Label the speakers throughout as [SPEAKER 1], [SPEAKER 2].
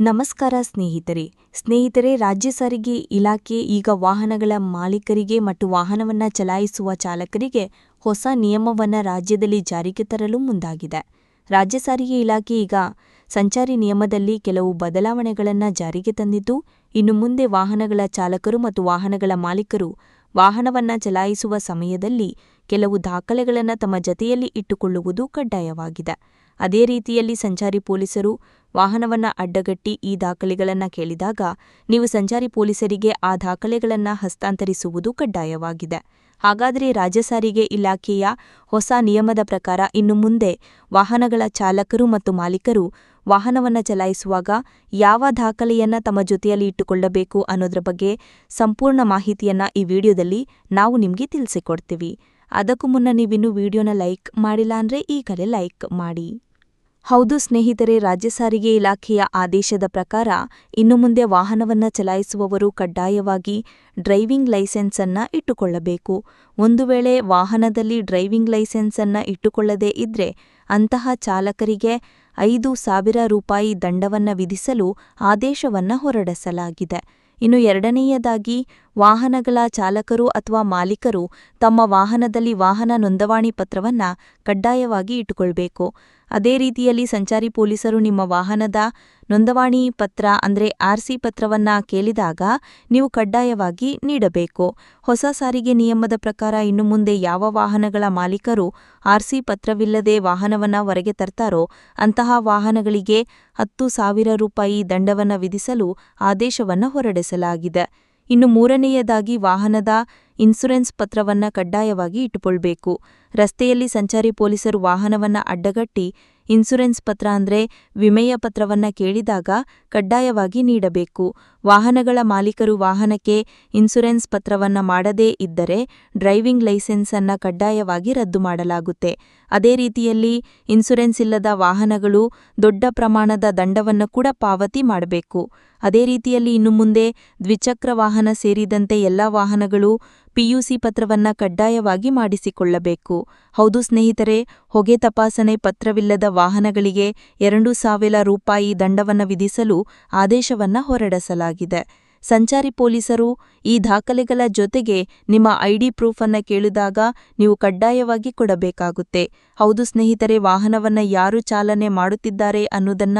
[SPEAKER 1] ನಮಸ್ಕಾರ ಸ್ನೇಹಿತರೆ. ಸ್ನೇಹಿತರೆ, ರಾಜ್ಯ ಸಾರಿಗೆ ಇಲಾಖೆ ಈಗ ವಾಹನಗಳ ಮಾಲೀಕರಿಗೆ ಮತ್ತು ವಾಹನವನ್ನ ಚಲಾಯಿಸುವ ಚಾಲಕರಿಗೆ ಹೊಸ ನಿಯಮವನ್ನ ರಾಜ್ಯದಲ್ಲಿ ಜಾರಿಗೆ ತರಲು ಮುಂದಾಗಿದೆ. ರಾಜ್ಯ ಸಾರಿಗೆ ಇಲಾಖೆ ಈಗ ಸಂಚಾರಿ ನಿಯಮದಲ್ಲಿ ಕೆಲವು ಬದಲಾವಣೆಗಳನ್ನು ಜಾರಿಗೆ ತಂದಿದ್ದು, ಇನ್ನು ಮುಂದೆ ವಾಹನಗಳ ಚಾಲಕರು ಮತ್ತು ವಾಹನಗಳ ಮಾಲೀಕರು ವಾಹನವನ್ನ ಚಲಾಯಿಸುವ ಸಮಯದಲ್ಲಿ ಕೆಲವು ದಾಖಲೆಗಳನ್ನು ತಮ್ಮ ಜತೆಯಲ್ಲಿ ಇಟ್ಟುಕೊಳ್ಳುವುದು ಕಡ್ಡಾಯವಾಗಿದೆ. ಅದೇ ರೀತಿಯಲ್ಲಿ ಸಂಚಾರಿ ಪೊಲೀಸರು ವಾಹನವನ್ನ ಅಡ್ಡಗಟ್ಟಿ ಈ ದಾಖಲೆಗಳನ್ನು ಕೇಳಿದಾಗ ನೀವು ಸಂಚಾರಿ ಪೊಲೀಸರಿಗೆ ಆ ದಾಖಲೆಗಳನ್ನು ಹಸ್ತಾಂತರಿಸುವುದು ಕಡ್ಡಾಯವಾಗಿದೆ. ಹಾಗಾದರೆ ರಾಜ್ಯ ಸಾರಿಗೆ ಇಲಾಖೆಯ ಹೊಸ ನಿಯಮದ ಪ್ರಕಾರ ಇನ್ನು ಮುಂದೆ ವಾಹನಗಳ ಚಾಲಕರು ಮತ್ತು ಮಾಲೀಕರು ವಾಹನವನ್ನು ಚಲಾಯಿಸುವಾಗ ಯಾವ ದಾಖಲೆಯನ್ನ ತಮ್ಮ ಜೊತೆಯಲ್ಲಿ ಇಟ್ಟುಕೊಳ್ಳಬೇಕು ಅನ್ನೋದ್ರ ಬಗ್ಗೆ ಸಂಪೂರ್ಣ ಮಾಹಿತಿಯನ್ನ ಈ ವಿಡಿಯೋದಲ್ಲಿ ನಾವು ನಿಮಗೆ ತಿಳಿಸಿಕೊಡ್ತೀವಿ. ಅದಕ್ಕೂ ಮುನ್ನ ನೀವಿನ್ನೂ ವಿಡಿಯೋನ ಲೈಕ್ ಮಾಡಿಲ್ಲ ಅಂದರೆ ಈಗಲೇ ಲೈಕ್ ಮಾಡಿ. ಹೌದು ಸ್ನೇಹಿತರೆ, ರಾಜ್ಯ ಸಾರಿಗೆ ಇಲಾಖೆಯ ಆದೇಶದ ಪ್ರಕಾರ ಇನ್ನು ಮುಂದೆ ವಾಹನವನ್ನ ಚಲಾಯಿಸುವವರು ಕಡ್ಡಾಯವಾಗಿ ಡ್ರೈವಿಂಗ್ ಲೈಸೆನ್ಸ್ ಇಟ್ಟುಕೊಳ್ಳಬೇಕು. ಒಂದು ವೇಳೆ ವಾಹನದಲ್ಲಿ ಡ್ರೈವಿಂಗ್ ಲೈಸೆನ್ಸ್ ಇಟ್ಟುಕೊಳ್ಳದೇ ಇದ್ರೆ ಅಂತಹ ಚಾಲಕರಿಗೆ ಐದು ಸಾವಿರ ರೂಪಾಯಿ ದಂಡವನ್ನ ವಿಧಿಸಲು ಆದೇಶವನ್ನ ಹೊರಡಿಸಲಾಗಿದೆ. ಇನ್ನು ಎರಡನೆಯದಾಗಿ ವಾಹನಗಳ ಚಾಲಕರು ಅಥವಾ ಮಾಲೀಕರು ತಮ್ಮ ವಾಹನದಲ್ಲಿ ವಾಹನ ನೋಂದವಾಣಿ ಪತ್ರವನ್ನ ಕಡ್ಡಾಯವಾಗಿ ಇಟ್ಟುಕೊಳ್ಬೇಕು. ಅದೇ ರೀತಿಯಲ್ಲಿ ಸಂಚಾರಿ ಪೊಲೀಸರು ನಿಮ್ಮ ವಾಹನದ ನೋಂದವಾಣಿ ಪತ್ರ ಅಂದರೆ ಆರ್ಸಿ ಪತ್ರವನ್ನ ಕೇಳಿದಾಗ ನೀವು ಕಡ್ಡಾಯವಾಗಿ ನೀಡಬೇಕು. ಹೊಸ ಸಾರಿಗೆ ನಿಯಮದ ಪ್ರಕಾರ ಇನ್ನು ಮುಂದೆ ಯಾವ ವಾಹನಗಳ ಮಾಲೀಕರು ಆರ್ಸಿ ಪತ್ರವಿಲ್ಲದೆ ವಾಹನವನ್ನ ಹೊರಗೆ ತರ್ತಾರೋ ಅಂತಹ ವಾಹನಗಳಿಗೆ ಹತ್ತು ಸಾವಿರ ರೂಪಾಯಿ ದಂಡವನ್ನು ವಿಧಿಸಲು ಆದೇಶವನ್ನ ಹೊರಡಿಸಲಾಗಿದೆ. ಇನ್ನು ಮೂರನೆಯದಾಗಿ ವಾಹನದ ಇನ್ಸುರೆನ್ಸ್ ಪತ್ರವನ್ನ ಕಡ್ಡಾಯವಾಗಿ ಇಟ್ಟುಕೊಳ್ಬೇಕು. ರಸ್ತೆಯಲ್ಲಿ ಸಂಚಾರಿ ಪೊಲೀಸರು ವಾಹನವನ್ನ ಅಡ್ಡಗಟ್ಟಿ ಇನ್ಸುರೆನ್ಸ್ ಪತ್ರ ಅಂದ್ರೆ ವಿಮೆಯ ಪತ್ರವನ್ನ ಕೇಳಿದಾಗ ಕಡ್ಡಾಯವಾಗಿ ನೀಡಬೇಕು. ವಾಹನಗಳ ಮಾಲೀಕರು ವಾಹನಕ್ಕೆ ಇನ್ಸುರೆನ್ಸ್ ಪತ್ರವನ್ನ ಮಾಡದೇ ಇದ್ದರೆ ಡ್ರೈವಿಂಗ್ ಲೈಸೆನ್ಸ್ ಅನ್ನ ಕಡ್ಡಾಯವಾಗಿ ರದ್ದು ಮಾಡಲಾಗುತ್ತೆ. ಅದೇ ರೀತಿಯಲ್ಲಿ ಇನ್ಸುರೆನ್ಸ್ ಇಲ್ಲದ ವಾಹನಗಳು ದೊಡ್ಡ ಪ್ರಮಾಣದ ದಂಡವನ್ನು ಕೂಡ ಪಾವತಿ ಮಾಡಬೇಕು. ಅದೇ ರೀತಿಯಲ್ಲಿ ಇನ್ನು ಮುಂದೆ ದ್ವಿಚಕ್ರ ವಾಹನ ಸೇರಿದಂತೆ ಎಲ್ಲ ವಾಹನಗಳು ಪಿಯುಸಿ ಪತ್ರವನ್ನ ಕಡ್ಡಾಯವಾಗಿ ಮಾಡಿಸಿಕೊಳ್ಳಬೇಕು. ಹೌದು ಸ್ನೇಹಿತರೆ, ಹೊಗೆ ತಪಾಸಣೆ ಪತ್ರವಿಲ್ಲದ ವಾಹನಗಳಿಗೆ ಎರಡು ಸಾವಿರ ರೂಪಾಯಿ ದಂಡವನ್ನು ವಿಧಿಸಲು ಆದೇಶವನ್ನ ಹೊರಡಿಸಲಾಗಿದೆ. ಸಂಚಾರಿ ಪೊಲೀಸರು ಈ ದಾಖಲೆಗಳ ಜೊತೆಗೆ ನಿಮ್ಮ ಐಡಿ ಪ್ರೂಫ್ ಅನ್ನ ಕೇಳಿದಾಗ ನೀವು ಕಡ್ಡಾಯವಾಗಿ ಕೊಡಬೇಕಾಗುತ್ತೆ. ಹೌದು ಸ್ನೇಹಿತರೆ, ವಾಹನವನ್ನ ಯಾರು ಚಾಲನೆ ಮಾಡುತ್ತಿದ್ದಾರೆ ಅನ್ನೋದನ್ನ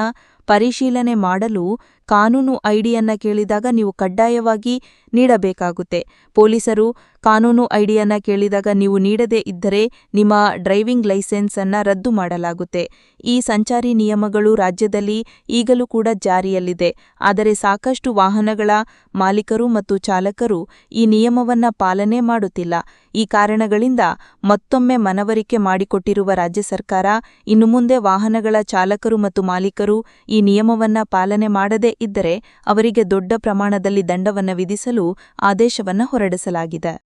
[SPEAKER 1] ಪರಿಶೀಲನೆ ಮಾಡಲು ಕಾನೂನು ಐಡಿಯನ್ನ ಕೇಳಿದಾಗ ನೀವು ಕಡ್ಡಾಯವಾಗಿ ನೀಡಬೇಕಾಗುತ್ತೆ. ಪೊಲೀಸರು ಕಾನೂನು ಐಡಿಯನ್ನ ಕೇಳಿದಾಗ ನೀವು ನೀಡದೇ ಇದ್ದರೆ ನಿಮ್ಮ ಡ್ರೈವಿಂಗ್ ಲೈಸೆನ್ಸ್ ಅನ್ನ ರದ್ದು ಮಾಡಲಾಗುತ್ತೆ. ಈ ಸಂಚಾರಿ ನಿಯಮಗಳು ರಾಜ್ಯದಲ್ಲಿ ಈಗಲೂ ಕೂಡ ಜಾರಿಯಲ್ಲಿದೆ. ಆದರೆ ಸಾಕಷ್ಟು ವಾಹನಗಳ ಮಾಲೀಕರು ಮತ್ತು ಚಾಲಕರು ಈ ನಿಯಮವನ್ನ ಪಾಲನೆ ಮಾಡುತ್ತಿಲ್ಲ. ಈ ಕಾರಣಗಳಿಂದ ಮತ್ತೊಮ್ಮೆ ಮನವರಿಕೆ ಮಾಡಿಕೊಟ್ಟಿರುವ ರಾಜ್ಯ ಸರ್ಕಾರ ಇನ್ನು ಮುಂದೆ ವಾಹನಗಳ ಚಾಲಕರು ಮತ್ತು ಮಾಲೀಕರು ಈ ನಿಯಮವನ್ನ ಪಾಲನೆ ಮಾಡದೇ ಇದ್ದರೆ ಅವರಿಗೆ ದೊಡ್ಡ ಪ್ರಮಾಣದಲ್ಲಿ ದಂಡವನ್ನು ವಿಧಿಸಲು ಆದೇಶವನ್ನು ಹೊರಡಿಸಲಾಗಿದೆ.